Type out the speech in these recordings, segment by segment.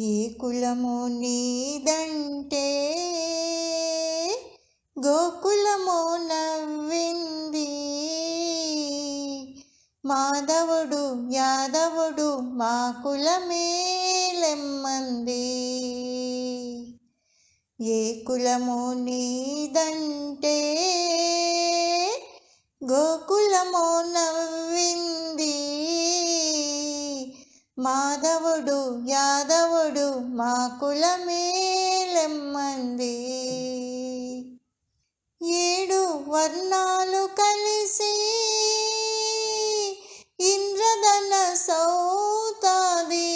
ఏ కులము నీదంటే గోకులము నవ్వింది. మాధవుడు యాదవుడు మా కులమేలెమ్మంది ఏ కులము నీదంటే గోకులము నవ్వింది. మాధవుడు యాదవుడు మా కులమేలెమ్మంది ఏడు వర్ణాలు కలిసి ఇంద్రధన సౌతాది.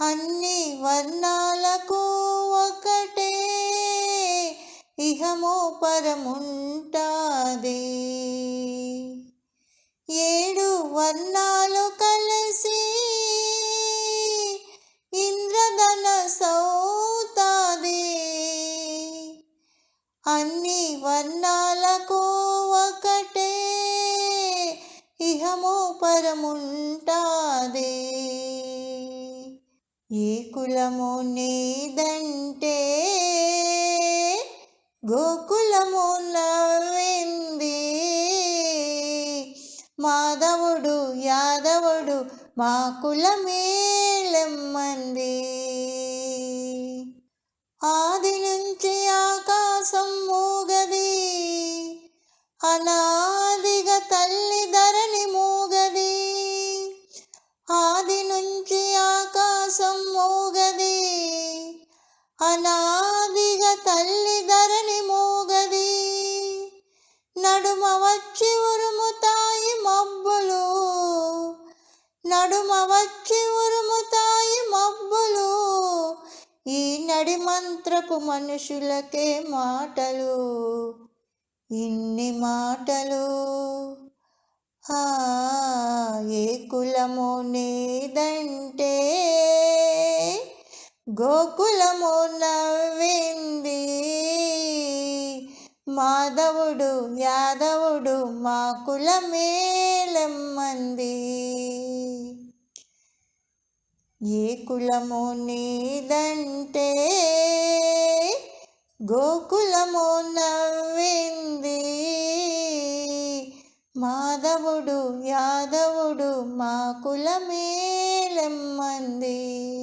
అన్ని వర్ణాలకు ఒకటే ఇహమో పరముంటాది. ఏడు వర్ణాలు పరముంటాది. ఏ కులము నీదంటే గోకులము నవ్వింది. మాధవుడు యాదవుడు మా కులమేలెమ్మంది ఆది అనాదిగా తల్లి ధరణి మూగది. నడుమ వచ్చి ఉరుముతాయి మబ్బులు. నడుమ వచ్చి ఉరుముతాయి మబ్బులు. ఈ నడి మంత్రపు మనుషులకే మాటలు. ఇన్ని మాటలు. ఆ ఏ కులము నీదంటే గోకులము నవ్వింది. మాధవుడు యాదవుడు మా కులమేలమ్మంది. ఏ కులము నీదంటే గోకులము నవ్వింది. మాధవుడు యాదవుడు మా కులమేలమ్మంది.